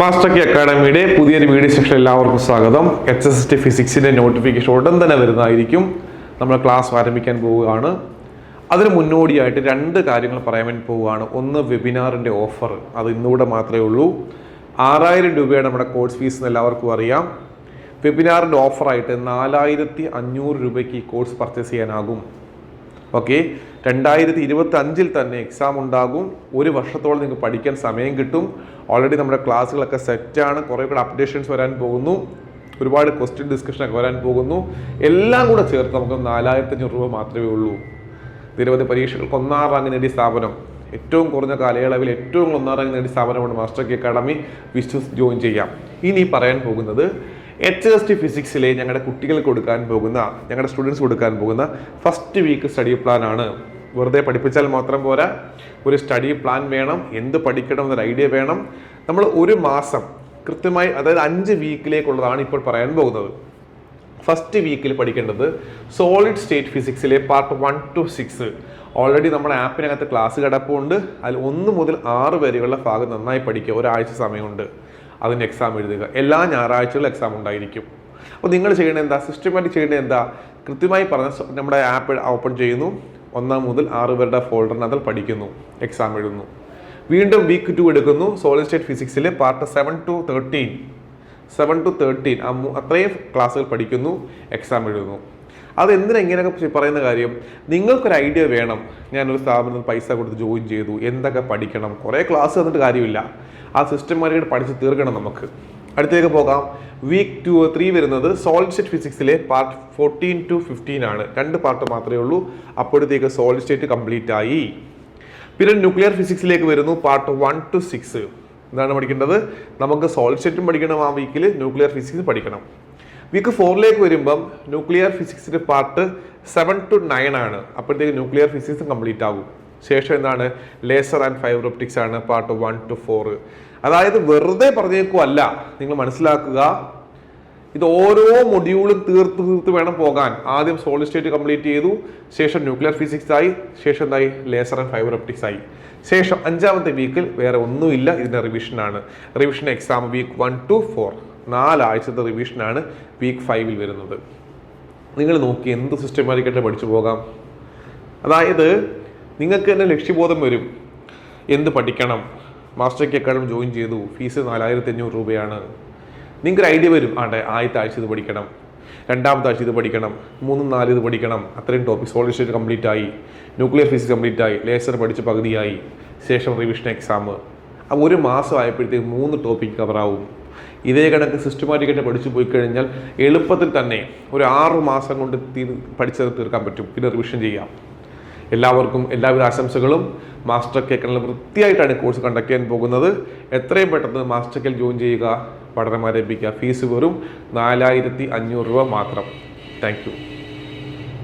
Master K അക്കാഡമിയുടെ പുതിയൊരു video section എല്ലാവർക്കും സ്വാഗതം. എച്ച് എസ് എസ് ടി ഫിസിക്സിന്റെ നോട്ടിഫിക്കേഷൻ ഉടൻ തന്നെ വരുന്നതായിരിക്കും. നമ്മൾ ക്ലാസ് ആരംഭിക്കാൻ പോവുകയാണ്. അതിന് മുന്നോടിയായിട്ട് രണ്ട് കാര്യങ്ങൾ പറയാൻ വേണ്ടി പോവുകയാണ്. ഒന്ന് വെബിനാറിന്റെ ഓഫർ അത് ഇന്നുകൂടെ മാത്രമേ ഉള്ളൂ. ആറായിരം രൂപയാണ് നമ്മുടെ കോഴ്സ് ഫീസ് എന്ന് എല്ലാവർക്കും അറിയാം. വെബിനാറിന്റെ ഓഫറായിട്ട് നാലായിരത്തി അഞ്ഞൂറ് രൂപയ്ക്ക് ഈ കോഴ്സ് പർച്ചേസ് ചെയ്യാനാകും. ഓക്കെ രണ്ടായിരത്തി ഇരുപത്തി അഞ്ചിൽ തന്നെ എക്സാം ഉണ്ടാകും. ഒരു വർഷത്തോളം നിങ്ങൾക്ക് പഠിക്കാൻ സമയം കിട്ടും. ഓൾറെഡി നമ്മുടെ ക്ലാസ്സുകളൊക്കെ സെറ്റാണ് കുറേ കൂടെ അപ്ഡേഷൻസ് വരാൻ പോകുന്നു. ഒരുപാട് ക്വസ്റ്റ്യൻ ഡിസ്കഷനൊക്കെ വരാൻ പോകുന്നു. എല്ലാം കൂടെ ചേർത്ത് നമുക്ക് നാലായിരത്തി അഞ്ഞൂറ് രൂപ മാത്രമേ ഉള്ളൂ. നിരവധി പരീക്ഷകൾക്ക് ഒന്നാം റാങ്ക് നേടിയ സ്ഥാപനം. ഏറ്റവും കുറഞ്ഞ കാലയളവിൽ ഏറ്റവും ഒന്നാം റാങ്ക് നേടിയ സ്ഥാപനമാണ് മാസ്റ്റർ കെ അക്കാഡമി വിശ്വസ് ജോയിൻ ചെയ്യാം. ഇനി പറയാൻ പോകുന്നത് എച്ച് എസ് ടി ഫിസിക്സിലെ ഞങ്ങളുടെ കുട്ടികൾക്ക് കൊടുക്കാൻ പോകുന്ന ഞങ്ങളുടെ സ്റ്റുഡൻസ് കൊടുക്കാൻ പോകുന്ന ഫസ്റ്റ് വീക്ക് സ്റ്റഡി പ്ലാൻ ആണ്. വെറുതെ പഠിപ്പിച്ചാൽ മാത്രം പോരാ. ഒരു സ്റ്റഡി പ്ലാൻ വേണം എന്ത് പഠിക്കണം എന്നൊരു ഐഡിയ വേണം. നമ്മൾ ഒരു മാസം കൃത്യമായി അതായത് അഞ്ച് വീക്കിലേക്കുള്ളതാണ് ഇപ്പോൾ പറയാൻ പോകുന്നത്. ഫസ്റ്റ് വീക്കിൽ പഠിക്കേണ്ടത് solid state ഫിസിക്സിലെ part one two six already നമ്മുടെ ആപ്പിനകത്ത് ക്ലാസ് കിടപ്പുണ്ട്. അതിൽ ഒന്ന് മുതൽ ആറ് വരെയുള്ള ഭാഗം നന്നായി പഠിക്കുക. ഒരാഴ്ച സമയമുണ്ട്. അതിന്റെ എക്സാം എഴുതുക. എല്ലാ ഞായറാഴ്ചകളും എക്സാം ഉണ്ടായിരിക്കും. അപ്പോൾ നിങ്ങൾ ചെയ്യേണ്ടത് എന്താ സിസ്റ്റമാറ്റിക് ചെയ്യേണ്ടത് എന്താ കൃത്യമായി പറഞ്ഞ നമ്മുടെ ആപ്പ് ഓപ്പൺ ചെയ്യുന്നു. ഒന്നാം മുതൽ ആറ് പേരുടെ ഫോൾഡറിനകത്ത് പഠിക്കുന്നു എക്സാം എഴുതുന്നു. വീണ്ടും വീക്ക് ടു എടുക്കുന്നു. Solid state ഫിസിക്സിൽ part seven to thirteen seven to thirteen അത്രയും ക്ലാസ്സുകൾ പഠിക്കുന്നു എക്സാം എഴുതുന്നു. അത് എന്തിനാ ഇങ്ങനെയൊക്കെ പറയുന്ന കാര്യം? നിങ്ങൾക്കൊരു ഐഡിയ വേണം. ഞാനൊരു സ്ഥാപനത്തിൽ പൈസ കൊടുത്ത് ജോയിൻ ചെയ്തു എന്തൊക്കെ പഠിക്കണം? കുറേ ക്ലാസ് തന്നിട്ട് കാര്യമില്ല. ആ സിസ്റ്റമാറ്റിക്കായിട്ട് പഠിച്ച് തീർക്കണം നമുക്ക്. അടുത്തേക്ക് പോകാം. വീക്ക് ടു ത്രീ വരുന്നത് സോളിഡ് സ്റ്റേറ്റ് ഫിസിക്സിലെ പാർട്ട് ഫോർട്ടീൻ ടു ഫിഫ്റ്റീൻ ആണ്. രണ്ട് പാർട്ട് മാത്രമേ ഉള്ളൂ. അപ്പോഴത്തേക്ക് സോളിഡ് സ്റ്റേറ്റ് കംപ്ലീറ്റ് ആയി. പിന്നെ ന്യൂക്ലിയർ ഫിസിക്സിലേക്ക് വരുന്നു. പാർട്ട് വൺ ടു സിക്സ് എന്താണ് പഠിക്കേണ്ടത്? നമുക്ക് സോളിഡ് സ്റ്റേറ്റും പഠിക്കണം ആ വീക്കിൽ ന്യൂക്ലിയർ ഫിസിക്സ് പഠിക്കണം. വീക്ക് ഫോറിലേക്ക് വരുമ്പം ന്യൂക്ലിയർ ഫിസിക്സിന്റെ പാർട്ട് സെവൻ ടു നയൻ ആണ്. അപ്പോഴത്തേക്ക് ന്യൂക്ലിയർ ഫിസിക്സ് കംപ്ലീറ്റ് ആകും. ശേഷം എന്താണ്? ലേസർ ആൻഡ് ഫൈബർ ഒപ്റ്റിക്സ് ആണ് പാർട്ട് വൺ ടു ഫോർ അതായത് വെറുതെ പറഞ്ഞേക്കുമല്ല നിങ്ങൾ മനസ്സിലാക്കുക. ഇത് ഓരോ മൊഡ്യൂളും തീർത്ത് തീർത്ത് വേണം പോകാൻ. ആദ്യം സോളിഡ് സ്റ്റേറ്റ് കംപ്ലീറ്റ് ചെയ്തു. ശേഷം ന്യൂക്ലിയർ ഫിസിക്സ് ആയി. ശേഷം എന്തായി? ലേസർ ആൻഡ് ഫൈബർ ഒപ്റ്റിക്സ് ആയി. ശേഷം അഞ്ചാമത്തെ വീക്കിൽ വേറെ ഒന്നുമില്ല. ഇതിന്റെ റിവിഷനാണ് revision exam week one to four നാലാഴ്ചത്തെ റിവിഷനാണ് വീക്ക് ഫൈവിൽ വരുന്നത്. നിങ്ങൾ നോക്കി എന്ത് സിസ്റ്റമാറ്റിക്കായിട്ട് പഠിച്ചു പോകാം. അതായത് നിങ്ങൾക്ക് തന്നെ ലക്ഷ്യബോധം വരും. എന്ത് പഠിക്കണം? മാസ്റ്റർക്ക് അക്കാഡമി ജോയിൻ ചെയ്തു. ഫീസ് നാലായിരത്തി അഞ്ഞൂറ് രൂപയാണ് നിങ്ങൾക്കൊരു ഐഡിയ വരും. ആണ്ടെ ആദ്യത്തെ ആഴ്ച ഇത് പഠിക്കണം. രണ്ടാമത്തെ ആഴ്ച ഇത് പഠിക്കണം. മൂന്നും നാല് ഇത് പഠിക്കണം. അത്രയും ടോപ്പിക് സോളിഡ് സ്റ്റേറ്റ് കംപ്ലീറ്റ് ആയി. ന്യൂക്ലിയർ ഫിസിക്സ് കംപ്ലീറ്റ് ആയി. ലേസർ പഠിച്ച് പകുതിയായി. ശേഷം റിവിഷൻ എക്സാം അപ്പോൾ ഒരു മാസം ആയപ്പോഴത്തേക്ക് മൂന്ന് ടോപ്പിക് കവറാവും ഇതേ കണക്ക് സിസ്റ്റമാറ്റിക്കായിട്ട് പഠിച്ചു പോയി കഴിഞ്ഞാൽ എളുപ്പത്തിൽ തന്നെ ഒരു ആറ് മാസം കൊണ്ട് തീർ പഠിച്ചത് തീർക്കാൻ പറ്റും. പിന്നെ റിവിഷൻ ചെയ്യാം. എല്ലാവർക്കും എല്ലാവിധ ആശംസകളും. മാസ്റ്റർ കേക്കിനുള്ള വൃത്തിയായിട്ടാണ് കോഴ്സ് കണ്ടക്ട് ചെയ്യാൻ പോകുന്നത്. എത്രയും പെട്ടെന്ന് മാസ്റ്റർ കേൽ ജോയിൻ ചെയ്യുക. പഠനം ആരംഭിക്കുക. ഫീസ് വെറും നാലായിരത്തി അഞ്ഞൂറ് രൂപ മാത്രം. താങ്ക്